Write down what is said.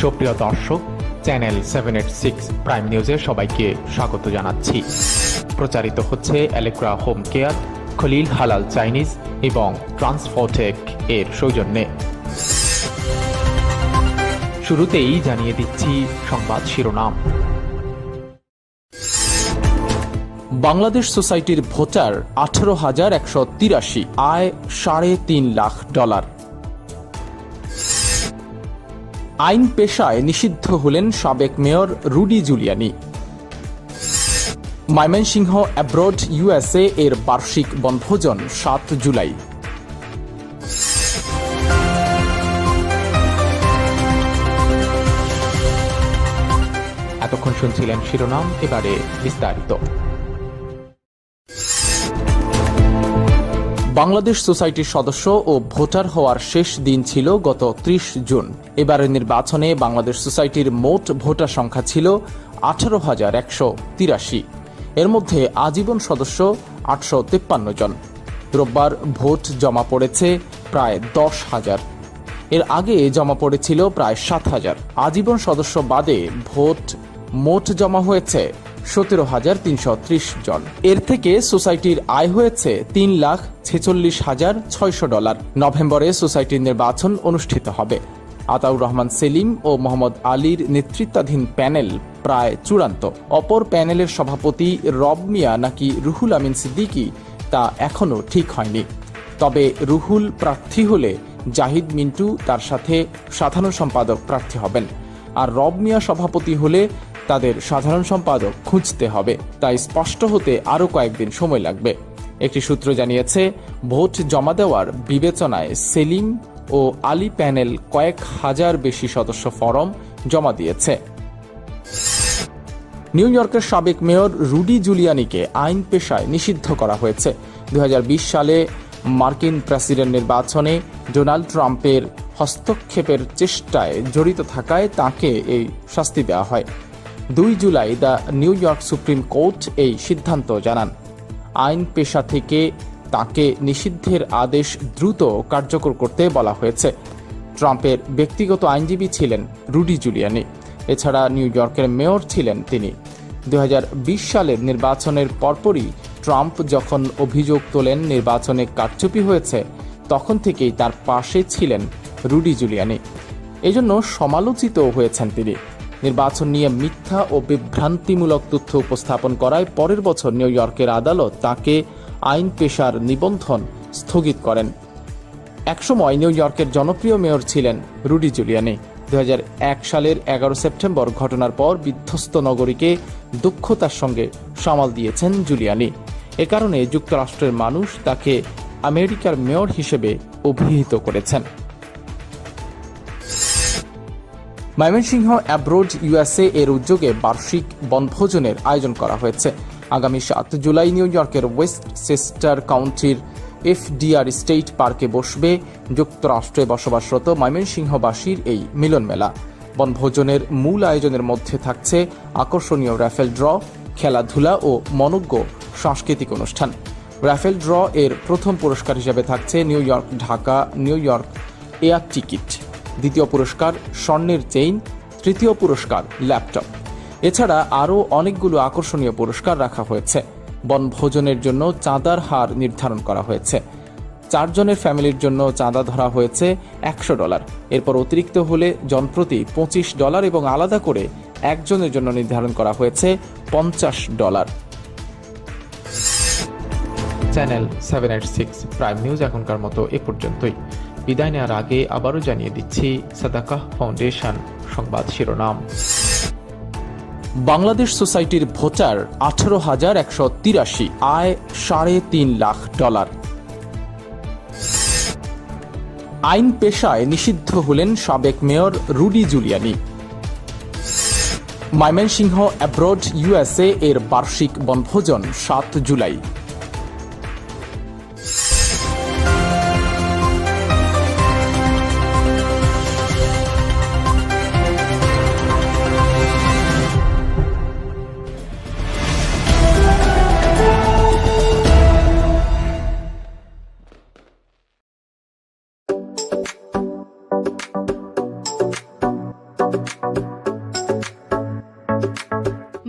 সুপ্রিয় দর্শক, channel seven eight six prime নিউজে সবাইকে স্বাগত জানাচ্ছি। প্রচারিত হচ্ছে অ্যালেক্রা হোম কেয়ার খলিল হালাল চাইনিজ এবং ট্রান্সফোটেক এর সৌজন্যে। শুরুতেই জানিয়ে দিচ্ছি সংবাদ শিরোনাম। বাংলাদেশ সোসাইটির ভোটার আঠারো হাজার একশো তিরাশি আয় সাড়ে তিন লাখ ডলার। আইন পেশায় নিষিদ্ধ হলেন সাবেক mayor Rudy Giuliani. Mymensingh abroad, USA এর বার্ষিক বনভোজন সাত জুলাই। এতক্ষণ শুনছিলেন শিরোনাম, এবারে বিস্তারিত। বাংলাদেশ সোসাইটির সদস্য ও ভোটার হওয়ার শেষ দিন ছিল গত ত্রিশ জুন। এবারের নির্বাচনে বাংলাদেশ সোসাইটির মোট ভোটার সংখ্যা ছিল আঠারো হাজার একশো তিরাশি। এর মধ্যে আজীবন সদস্য আটশো তেপ্পান্ন জন। রোববার ভোট জমা পড়েছে প্রায় দশ হাজার। এর আগে জমা পড়েছিল প্রায় সাত হাজার। আজীবন সদস্য বাদে ভোট মোট জমা হয়েছে সতেরো হাজার তিনশো ত্রিশ জন। এর থেকে সোসাইটির আয় হয়েছে তিন লাখ ছেচল্লিশ হাজার ছয়শো ডলার। নভেম্বরে সোসাইটির নির্বাচন অনুষ্ঠিত হবে। আতাউর রহমান সেলিম ও মোহাম্মদ আলীর নেতৃত্বাধীন প্যানেল প্রায় চূড়ান্ত। অপর প্যানেলের সভাপতি রব মিয়া নাকি রুহুল আমিন সিদ্দিকী তা এখনও ঠিক হয়নি। তবে রুহুল প্রার্থী হলে জাহিদ মিন্টু তার সাথে সাধারণ সম্পাদক প্রার্থী হবেন। আর রব মিয়া সভাপতি হলে তাদের সাধারণ সম্পাদক খুঁজতে হবে। তাই স্পষ্ট হতে আরও কয়েকদিন সময় লাগবে। একটি সূত্র জানিয়েছে, ভোট জমা দেওয়ার বিবেচনায় সেলিম ও আলী প্যানেল কয়েক হাজার বেশি সদস্য ফরম জমা দিয়েছে। নিউ ইয়র্কের সাবেক মেয়র রুডি জুলিয়ানিকে আইন পেশায় নিষিদ্ধ করা হয়েছে। দু হাজার বিশ সালে মার্কিন প্রেসিডেন্ট নির্বাচনে ডোনাল্ড ট্রাম্পের হস্তক্ষেপের চেষ্টায় জড়িত থাকায় তাকে এই শাস্তি দেওয়া হয়। দুই July the New York Supreme Court এই সিদ্ধান্ত জানান। আইন পেশা থেকে তাকে নিষিদ্ধের আদেশ দ্রুত কার্যকর করতে বলা হয়েছে। ট্রাম্পের ব্যক্তিগত আইনজীবী ছিলেন রুডি জুলিয়ানি। এছাড়া নিউ ইয়র্কের মেয়র ছিলেন তিনি। দু হাজার বিশ সালের নির্বাচনের পরপরই ট্রাম্প যখন অভিযোগ তোলেন নির্বাচনে কারচুপি হয়েছে, তখন থেকেই তার পাশে ছিলেন রুডি জুলিয়ানি। এজন্য সমালোচিত হয়েছেন তিনি। নির্বাচন নিয়ে মিথ্যা ও বিভ্রান্তিমূলক তথ্য উপস্থাপন করায় পরের বছর নিউ ইয়র্কের আদালত তাকে আইন পেশার নিবন্ধন স্থগিত করেন। একসময় নিউ ইয়র্কের জনপ্রিয় মেয়র ছিলেন রুডি জুলিয়ানি। দু হাজার এক সালের এগারো সেপ্টেম্বর ঘটনার পর বিধ্বস্ত নগরীকে দক্ষতার সঙ্গে সামাল দিয়েছেন জুলিয়ানি। এ কারণে যুক্তরাষ্ট্রের মানুষ তাকে আমেরিকার মেয়র হিসেবে অভিহিত করেছেন। ময়মনসিংহ অ্যাব্রোড ইউএসএ এর উদ্যোগে বার্ষিক বনভোজনের আয়োজন করা হয়েছে। আগামী সাত জুলাই নিউ ইয়র্কের ওয়েস্ট সেস্টার কাউন্টির এফডিআর স্টেট পার্কে বসবে যুক্তরাষ্ট্রে বসবাসরত ময়মনসিংহবাসীর এই মিলন মেলা বনভোজনের মূল আয়োজনের মধ্যে থাকছে আকর্ষণীয় র্যাফেল ড্র, খেলাধুলা ও মনজ্ঞ সাংস্কৃতিক অনুষ্ঠান। র্যাফেল ড্র এর প্রথম পুরস্কার হিসেবে থাকছে New York Dhaka New York air ticket. দ্বিতীয় পুরস্কার স্বর্ণের চেইন, তৃতীয় পুরস্কার ল্যাপটপ। এছাড়া আরও অনেকগুলো আকর্ষণীয় পুরস্কার রাখা হয়েছে। বনভোজনের জন্য চাঁদার হার নির্ধারণ করা হয়েছে। চারজনের ফ্যামিলির জন্য চাঁদা ধরা হয়েছে একশো ডলার। এরপর অতিরিক্ত হলে জনপ্রতি পঁচিশ ডলার এবং আলাদা করে একজনের জন্য নির্ধারণ করা হয়েছে পঞ্চাশ dollar. Channel seven eight six prime news এখনকার মতো এ পর্যন্তই। বিদায় নেওয়ার আগে আবারও জানিয়ে দিচ্ছি সাদাকাহ ফাউন্ডেশন সংবাদ শিরোনাম। বাংলাদেশ সোসাইটির ভোটার আঠারো হাজার একশো তিরাশি আয় সাড়ে তিন লাখ ডলার। আইন পেশায় নিষিদ্ধ হলেন সাবেক mayor Rudy Giuliani. Mymensingh abroad, USA এর বার্ষিক বনভোজন সাত জুলাই।